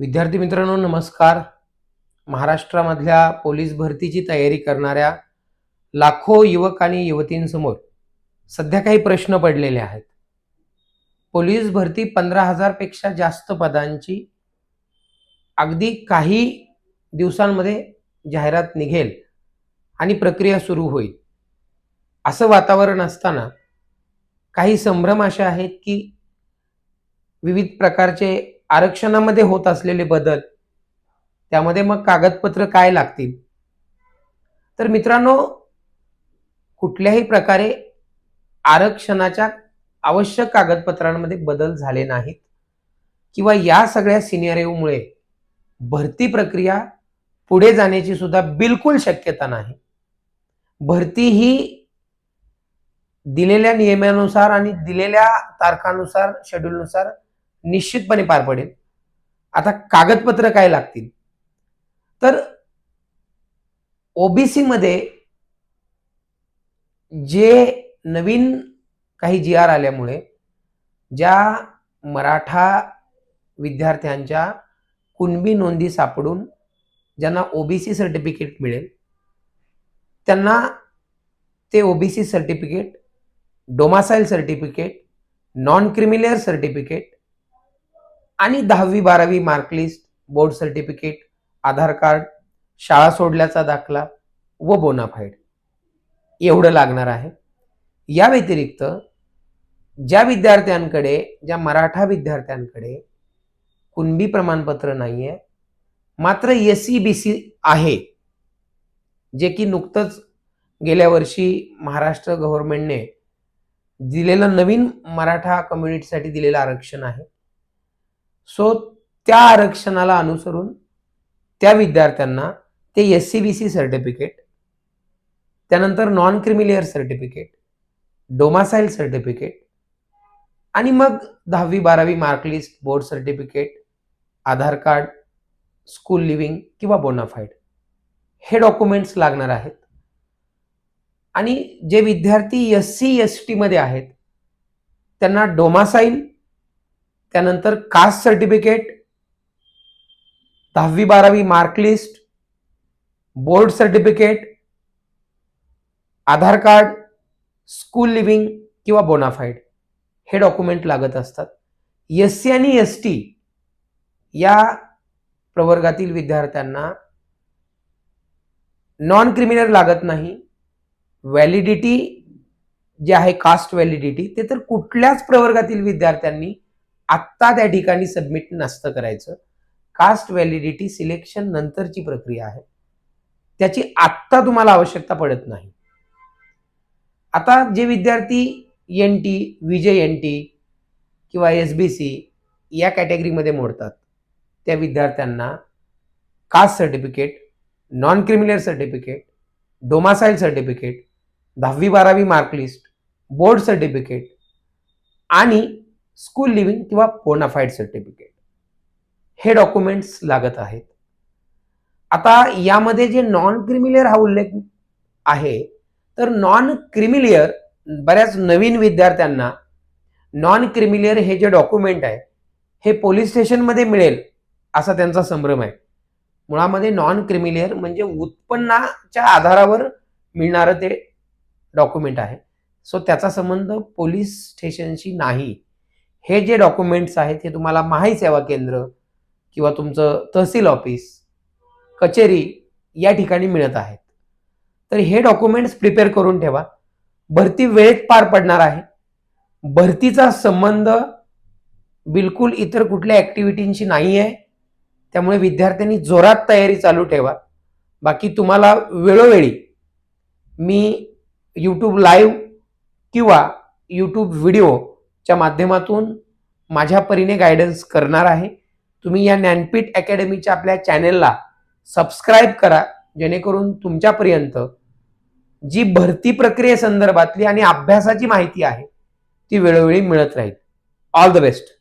विद्यार्थी मित्रांनो नमस्कार. महाराष्ट्रामधल्या पोलीस भरतीची तयारी करणाऱ्या लाखो युवक आणि युवतींसमोर सध्या काही प्रश्न पडलेले आहेत. पोलीस भरती पंधरा हजारपेक्षा जास्त पदांची अगदी काही दिवसांमध्ये जाहिरात निघेल आणि प्रक्रिया सुरू होईल. असं वातावरण असताना काही संभ्रम असे आहेत की विविध प्रकारचे आरक्षणामध्ये होत असलेले बदल त्यामध्ये मग कागदपत्र काय लागतील? तर मित्रांनो कुठल्याही प्रकारे आरक्षणाच्या आवश्यक कागदपत्रांमध्ये बदल झाले नाहीत किंवा या सगळ्या सिनेरिओमुळे भरती प्रक्रिया पुढे जाण्याची सुद्धा बिलकुल शक्यता नाही. भरती ही दिलेल्या नियमानुसार आणि दिलेल्या तारखानुसार शेड्यूलनुसार निश्चितपणे पार पडेल. आता कागदपत्र काय लागतील? तर ओबीसी मध्ये जे नवीन काही जी आर आल्यामुळे ज्या मराठा विद्यार्थ्यांच्या कुणबी नोंदी सापडून ज्यांना ओबीसी सर्टिफिकेट मिळेल त्यांना ते OBC certificate domicile certificate non creamy layer certificate आणि दहावी बारावी mark list board certificate Aadhaar card शाळा सोडल्याचा दाखला व बोनाफाईड एवढं लागणार आहे. या व्यतिरिक्त ज्या विद्यार्थ्यांकडे ज्या मराठा विद्यार्थ्यांकडे कुणबी प्रमाणपत्र नाही आहे मात्र एस सी बी सी आहे जे की नुकतंच गेल्या वर्षी महाराष्ट्र गव्हर्नमेंटने दिलेलं नवीन मराठा कम्युनिटीसाठी दिलेलं आरक्षण आहे. सो त्या आरक्षणाला अनुसरून त्या विद्यार्थ्यांना ते S C B C certificate त्यानंतर non creamy layer certificate domicile certificate आणि मग दहावी बारावी mark list board certificate Aadhaar card school leaving किंवा बोनाफाईड हे डॉक्युमेंट्स लागणार आहेत. आणि जे विद्यार्थी एस सी एस टीमध्ये आहेत त्यांना डोमासाईल त्यानंतर कास्ट सर्टिफिकेट दहावी बारावी mark list board certificate Aadhaar card school leaving किंवा बोनाफाईड हे डॉक्युमेंट लागत असतात. एस सी आणि एस टी या प्रवर्गातील विद्यार्थ्यांना नॉन क्रिमिनल लागत नाही. व्हॅलिडिटी जे आहे कास्ट व्हॅलिडिटी ते तर कुठल्याच प्रवर्गातील विद्यार्थ्यांनी आत्ता त्या ठिकाणी सबमिट नसतं करायचं. कास्ट व्हॅलिडिटी सिलेक्शन नंतरची प्रक्रिया आहे. त्याची आत्ता तुम्हाला आवश्यकता पडत नाही. आता जे विद्यार्थी N T V J N T किंवा एस बी सी या कॅटेगरीमध्ये मोडतात त्या विद्यार्थ्यांना caste certificate non criminal certificate domicile certificate दहावी बारावी मार्कलिस्ट बोर्ड सर्टिफिकेट आणि स्कूल लिव्हिंग किंवा बोनाफाईड सर्टिफिकेट हे डॉक्युमेंट्स लागत आहेत. आता यामध्ये जे नॉन क्रिमिलियर हा उल्लेख आहे तर नॉन क्रिमिलियर बऱ्याच नवीन विद्यार्थ्यांना नॉन क्रिमिलियर हे जे डॉक्युमेंट आहे हे पोलीस स्टेशनमध्ये मिळेल असा त्यांचा संभ्रम आहे. मुळामध्ये नॉन क्रिमिलियर म्हणजे उत्पन्नाच्या आधारावर मिळणारं ते डॉक्युमेंट आहे. सो त्याचा संबंध पोलीस स्टेशनशी नाही. हे जे डॉक्युमेंट्स आहेत हे तुम्हाला माही सेवा केंद्र किंवा तुमचं तहसील ऑफिस कचेरी या ठिकाणी मिळत आहेत. तर हे डॉक्युमेंट्स प्रिपेअर करून ठेवा. भरती वेळेत पार पडणार आहे. भरतीचा संबंध बिलकुल इतर कुठल्या ॲक्टिव्हिटींशी नाही आहे त्यामुळे विद्यार्थ्यांनी जोरात तयारी चालू ठेवा. बाकी तुम्हाला वेळोवेळी मी यूट्यूब लाईव्ह किंवा यूट्यूब च्या माध्यमातून माझ्या परीने गायडन्स करणार आहे. तुम्ही या ज्ञानपीठ अकॅडमीच्या आपल्या चॅनेलला सबस्क्राईब करा. जेणेकरून तुमच्यापर्यंत जी भरती प्रक्रियेसंदर्भातली आणि अभ्यासाची माहिती आहे ती वेळोवेळी मिळत राहील. All the best